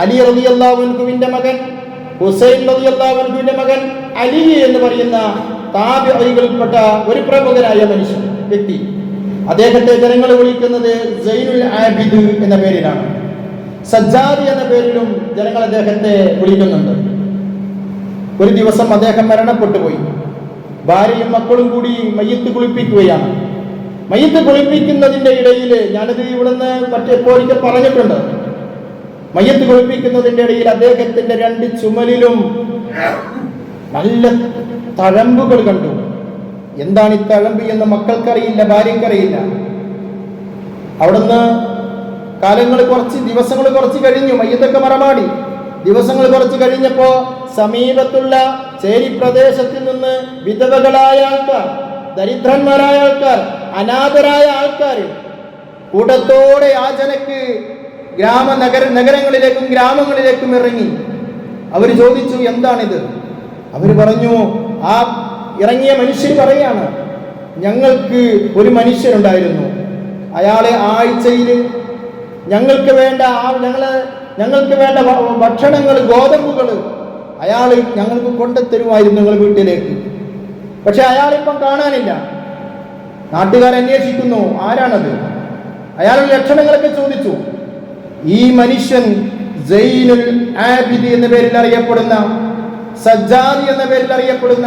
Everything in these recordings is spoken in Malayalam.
അലി റബി റളിയല്ലാഹുവിന്റെ മകൻ ഹുസൈൻ റബി റളിയല്ലാഹുവിന്റെ മകൻ അലി എന്ന് പറയുന്ന താബികളിൽപ്പെട്ട ഒരു പ്രമുഖനായ മനുഷ്യൻ വ്യക്തി. അദ്ദേഹത്തെ ജനങ്ങൾ വിളിക്കുന്നത് സൈനുൽ ആബിദ് എന്ന പേരിലാണ്. സജ്ജാദ് എന്ന പേരിലും ജനങ്ങൾ അദ്ദേഹത്തെ വിളിക്കുന്നുണ്ട്. ഒരു ദിവസം അദ്ദേഹം മരണപ്പെട്ടു പോയി. ഭാര്യയും മക്കളും കൂടി മയ്യത്ത് കുളിപ്പിക്കുകയാണ്. മയ്യത്ത് കുളിപ്പിക്കുന്നതിന്റെ ഇടയിൽ ഞാനത് ഇവിടുന്ന് മറ്റെപ്പോഴൊക്കെ പറഞ്ഞിട്ടുണ്ട്. മയ്യത്ത് കുളിപ്പിക്കുന്നതിന്റെ ഇടയിൽ അദ്ദേഹത്തിന്റെ രണ്ട് ചുമലിലും നല്ല തഴമ്പുകൾ കണ്ടു. എന്താണ് ഈ തഴമ്പ് എന്ന് മക്കൾക്കറിയില്ല ഭാര്യക്കറിയില്ല അവിടുന്ന് കാലങ്ങൾ കുറച്ച് ദിവസങ്ങൾ കുറച്ച് കഴിഞ്ഞു മയ്യത്തൊക്കെ മറമാടി. ദിവസങ്ങൾ കുറച്ച് കഴിഞ്ഞപ്പോ സമീപത്തുള്ള ചേരി പ്രദേശത്തിൽ നിന്ന് വിധവകളായ ആൾക്കാർ ദരിദ്രന്മാരായ ആൾക്കാർ അനാഥരായ ആൾക്കാർ കൂട്ടത്തോടെ ജനക്ക് ഗ്രാമ നഗര നഗരങ്ങളിലേക്കും ഗ്രാമങ്ങളിലേക്കും ഇറങ്ങി. അവർ ചോദിച്ചു എന്താണിത്? അവർ പറഞ്ഞു ആ ഇറങ്ങിയ മനുഷ്യർ പറയാണ് ഞങ്ങൾക്ക് ഒരു മനുഷ്യനുണ്ടായിരുന്നു അയാളെ ആഴ്ചയിൽ ഞങ്ങൾക്ക് വേണ്ട ആ ഞങ്ങൾ ഞങ്ങൾക്ക് വേണ്ട ഭക്ഷണങ്ങൾ ഗോതമ്പുകൾ അയാൾ ഞങ്ങൾക്ക് കൊണ്ടുത്തരുമായിരുന്നു ഞങ്ങൾ വീട്ടിലേക്ക്. പക്ഷെ അയാളിപ്പം കാണാനില്ല. നാട്ടുകാർ അന്വേഷിക്കുന്നു ആരാണത്? അയാളുടെ ലക്ഷണങ്ങളൊക്കെ ചോദിച്ചു. ഈ മനുഷ്യൻ ജയിനുൽ ആബിദ് എന്ന പേരിൽ അറിയപ്പെടുന്ന സജ്ജാദി എന്ന പേരിൽ അറിയപ്പെടുന്ന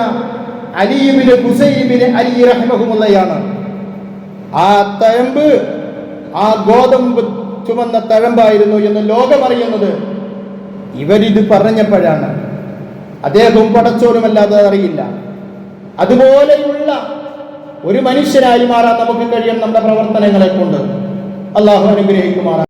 അലീബിന് ഹുസൈബിന് അലി റഹ്മഹുമുള്ളയാണ്. ആ തഴമ്പ് ആ ഗോതമ്പ് ചുമന്ന തഴമ്പായിരുന്നു എന്ന് ലോകം അറിയുന്നത്. ഇവരിത് പറഞ്ഞപ്പോഴാണ്. അദ്ദേഹവും പടച്ചോലുമല്ലാതെ അറിയില്ല. അതുപോലെയുള്ള ഒരു മനുഷ്യനായി മാറാൻ നമുക്ക് കഴിയും നമ്മുടെ പ്രവർത്തനങ്ങളെ കൊണ്ട് അള്ളാഹു അനുഗ്രഹിക്കുമാറാണ്